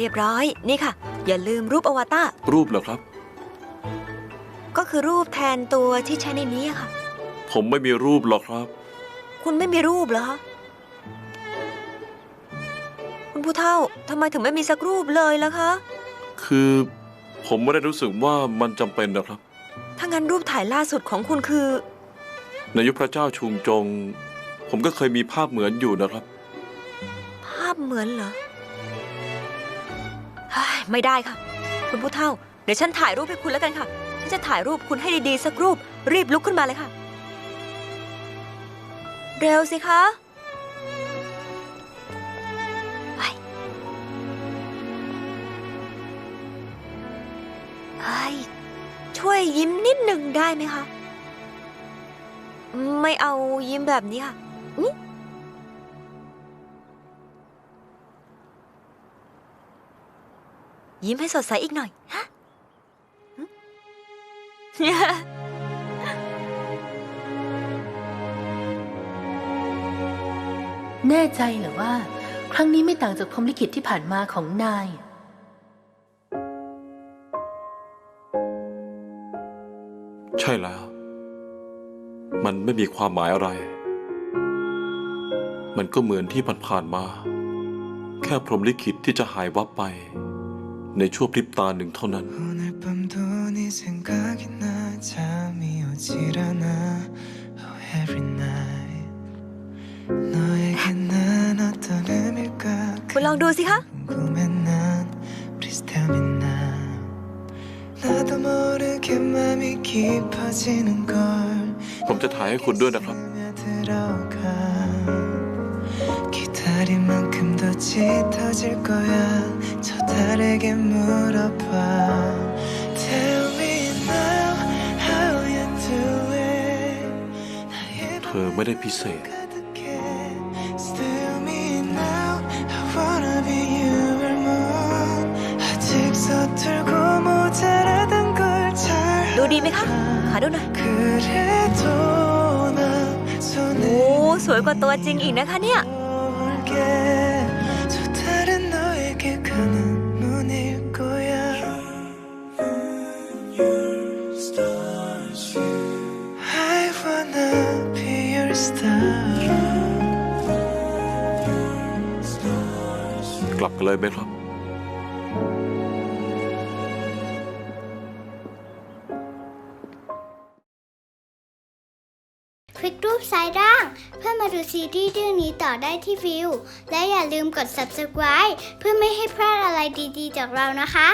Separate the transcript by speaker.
Speaker 1: เรียบร้อย นี่ค่ะ อย่าลืมรูปอวตาร
Speaker 2: รูปเหรอครับ
Speaker 1: ก็คือรูปแทนตัวที่ใช้ในนี้อะค่ะ
Speaker 2: ผมไม่มีรูปหรอกครับ
Speaker 1: คุณไม่มีรูปเหรอคะคุณผู้เฒ่าทำไมถึงไม่มีสักรูปเลยล่ะคะ
Speaker 2: คือผมไม่ได้รู้สึกว่ามันจำเป็นนะครับ
Speaker 1: ถ้างั้นรูปถ่ายล่าสุดของคุณคือ
Speaker 2: ในยุคพระเจ้าชุงจง ผมก็เคยมีภาพเหมือนอยู่นะครับ
Speaker 1: ภาพเหมือนเหรอเฮ้ย ไม่ได้ค่ะ คุณผู้เฒ่า เดี๋ยวฉันถ่ายรูปให้คุณแล้วกันค่ะ ฉันจะถ่ายรูปคุณให้ดีๆสักรูป รีบลุกขึ้นมาเลยค่ะ เร็วสิคะไปเฮ้ช่วยยิ้มนิดหนึ่งได้ไหมคะ ไม่เอายิ้มแบบนี้ค่ะ ยิ้มให้สดใสอีกหน่อย ฮะหึ
Speaker 3: แน่ใจเหรือว่า ครั้งนี้ไม่ต่างจากพรหมลิขิตที่ผ่านมาของนาย
Speaker 2: ใช่แล้ว มันไม่มีความหมายอะไร มันก็เหมือนที่ผ่านๆมา แค่พรหมลิขิตที่จะหายวับไป ในช่วพริบตาหนึ่งเท่านั้น
Speaker 1: คุณลองดูสิคะ
Speaker 2: ผมจะถ่ายให้คุณด้วยนะครับ
Speaker 4: 스며들어가 기다린 만큼 더 짙어질 거야 저 달에게 물어봐 Tell me now how you doing
Speaker 2: เธอไม่ได้พิเศษ
Speaker 4: 가득해 Still me now I wanna be your moon 아직 서툴고 모자라던 걸 잘
Speaker 1: ดูดีไหมคะ หาดูหน่อย
Speaker 4: 그래도 난
Speaker 1: โอ้
Speaker 4: 손에
Speaker 1: สวยกว่าตัวจริงอีกนะคะเนี่ย
Speaker 4: 올게
Speaker 2: กลับกันเลยไหมครับ
Speaker 5: คลิกรูปซ้ายล่าง เพื่อมาดูซีรีส์เรื่องนี้ต่อได้ที่วิว และอย่าลืมกด subscribe เพื่อไม่ให้พลาดอะไรดีๆ จากเรานะคะ